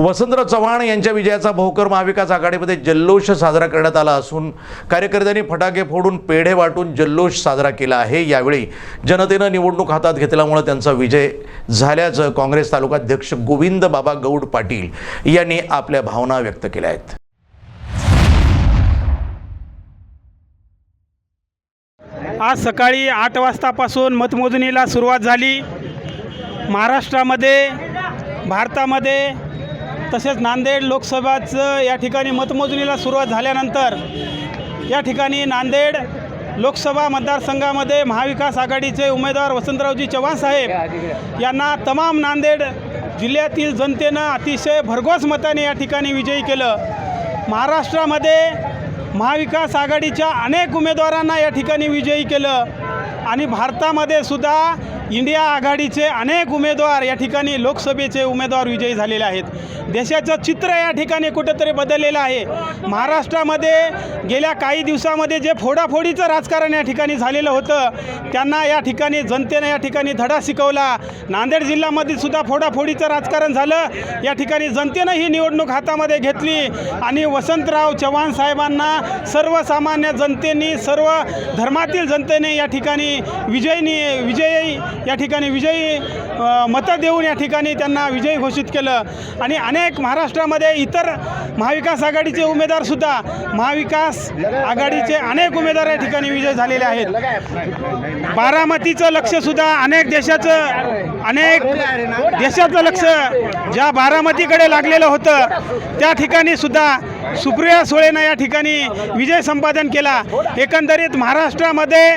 वसंतराव चव्हाण यांच्या विजयाचा भोकर महाविकास आघाडीमध्ये जल्लोष साजरा करण्यात आला असून कार्यकर्त्यांनी फटाके फोडून पेढे वाटून जल्लोष साजरा केला आहे. यावेळी जनतेनं निवडणूक हातात घेतल्यामुळे त्यांचा विजय झाल्याचं काँग्रेस तालुकाध्यक्ष गोविंद बाबा गौड पाटील यांनी आपल्या भावना व्यक्त केल्या आहेत. आज सकाळी आठ वाजतापासून मतमोजणीला सुरुवात झाली. महाराष्ट्रामध्ये भारतामध्ये तसेच नांदेड लोकसभाचं या ठिकाणी मतमोजणीला सुरुवात झाल्यानंतर या ठिकाणी नांदेड लोकसभा मतदारसंघामध्ये महाविकास आघाडीचे उमेदवार वसंतरावजी चव्हाण साहेब यांना तमाम नांदेड जिल्ह्यातील जनतेनं अतिशय भरघोस मताने या ठिकाणी विजयी केलं. महाराष्ट्रामध्ये महाविकास आघाडीच्या अनेक उमेदवारांना या ठिकाणी विजयी केलं. आणि भारतामध्ये सुद्धा इंडिया आघाडीचे अनेक उमेदवार या ठिकाणी लोकसभेचे उमेदवार विजयी झालेले आहेत. देशाचं चित्र या ठिकाणी कुठेतरी बदललेलं आहे. महाराष्ट्रामध्ये गेल्या काही दिवसामध्ये जे फोडाफोडीचं राजकारण या ठिकाणी झालेलं होतं त्यांना या ठिकाणी जनतेनं या ठिकाणी धडा शिकवला. नांदेड जिल्ह्यामध्ये सुद्धा फोडाफोडीचं राजकारण झालं. या ठिकाणी जनतेनं ही निवडणूक हातामध्ये घेतली आणि वसंतराव चव्हाण साहेबांना सर्वसामान्य जनतेने सर्व धर्मातील जनतेने या ठिकाणी विजयनी विजयी या ठिकाणी विजयी मतं देऊन या ठिकाणी त्यांना विजयी घोषित केलं. आणि अनेक महाराष्ट्रामध्ये इतर महाविकास आघाडीचे उमेदवारसुद्धा महाविकास आघाडीचे अनेक उमेदवार या ठिकाणी विजय झालेले आहेत. बारामतीचं लक्षसुद्धा अनेक देशाचं अनेक देशाचं लक्ष ज्या बारामतीकडे लागलेलं होतं त्या ठिकाणी सुद्धा सुप्रिया सुळेनं या ठिकाणी विजय संपादन केला. एकंदरीत महाराष्ट्रामध्ये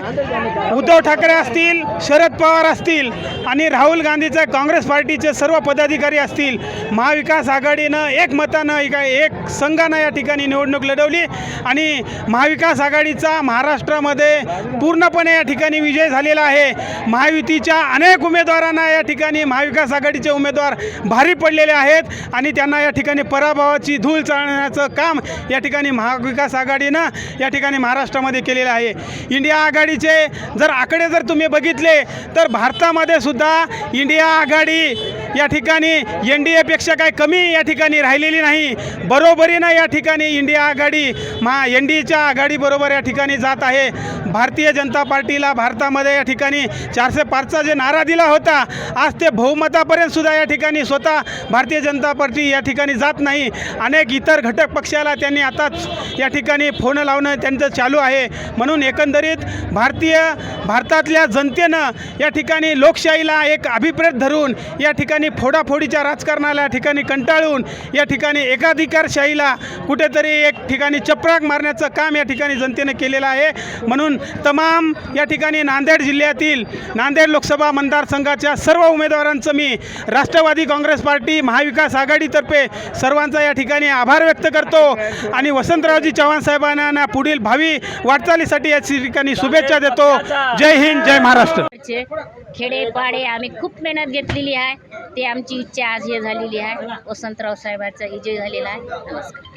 उद्धव ठाकरे असतील शरद पवार असतील आणि राहुल गांधीचे काँग्रेस पार्टीचे सर्व पदाधिकारी असतील महाविकास आघाडीनं एक मतानं एका एक संघानं या ठिकाणी निवडणूक लढवली आणि महाविकास आघाडीचा महाराष्ट्रामध्ये पूर्णपणे या ठिकाणी विजय झालेला आहे. महायुतीच्या अनेक उमेदवारांना या ठिकाणी महाविकास आघाडीचे उमेदवार भारी पडलेले आहेत आणि त्यांना या ठिकाणी पराभवाची धूळ चालण्याचं काम या ठिकाणी महाविकास आघाडीनं या ठिकाणी महाराष्ट्रामध्ये केलेलं आहे. इंडिया आघाडीचे जर आकडे जर तुम्ही बघितले तर भारतामध्ये सुद्धा इंडिया आघाडी या ठिकाणी एन डी एपेक्षा काय कमी या ठिकाणी राहिलेली नाही बरोबरीनं या ठिकाणी इंडिया आघाडी महा एन डी एच्या आघाडीबरोबर या ठिकाणी जात आहे भारतीय जनता पार्टीला भारतामध्ये या ठिकाणी चारशे पाचचा जे नारा दिला होता आज ते बहुमतापर्यंत सुद्धा या ठिकाणी स्वतः भारतीय जनता पार्टी या ठिकाणी जात नाही अनेक इतर घटक पक्षाला त्यांनी आताच या ठिकाणी फोन लावणं त्यांचं चालू आहे म्हणून एकंदरीत भारतीय भारतातल्या जनतेनं या ठिकाणी लोकशाहीला एक अभिप्रेत धरून या ठिकाणी फोडाफोडीच्या राजकारणाला या ठिकाणी कंटाळून या ठिकाणी एकाधिकारशाहीला कुठेतरी एक ठिकाणी चपराक मारण्याचं काम या ठिकाणी जनतेनं केलेलं आहे. म्हणून तमाम या ठिकाणी नांदेड जिल्ह्यातील नांदेड लोकसभा मतदारसंघाच्या सर्व उमेदवारांचं मी राष्ट्रवादी काँग्रेस पार्टी महाविकास आघाडीतर्फे सर्वांचा या ठिकाणी आभार व्यक्त करतो. आणि वसंतरावजी चव्हाण साहेबांना पुढील भावी वाटचालीसाठी या ठिकाणी शुभेच्छा देतो. जय हिंद जय महाराष्ट्र. खेडे पाडे आम्ही खूप मेहनत घेतलेली आहे. ते आमची इच्छा आज हे झालेली आहे. वसंतराव साहेबाचा विजय झालेला आहे. नमस्कार.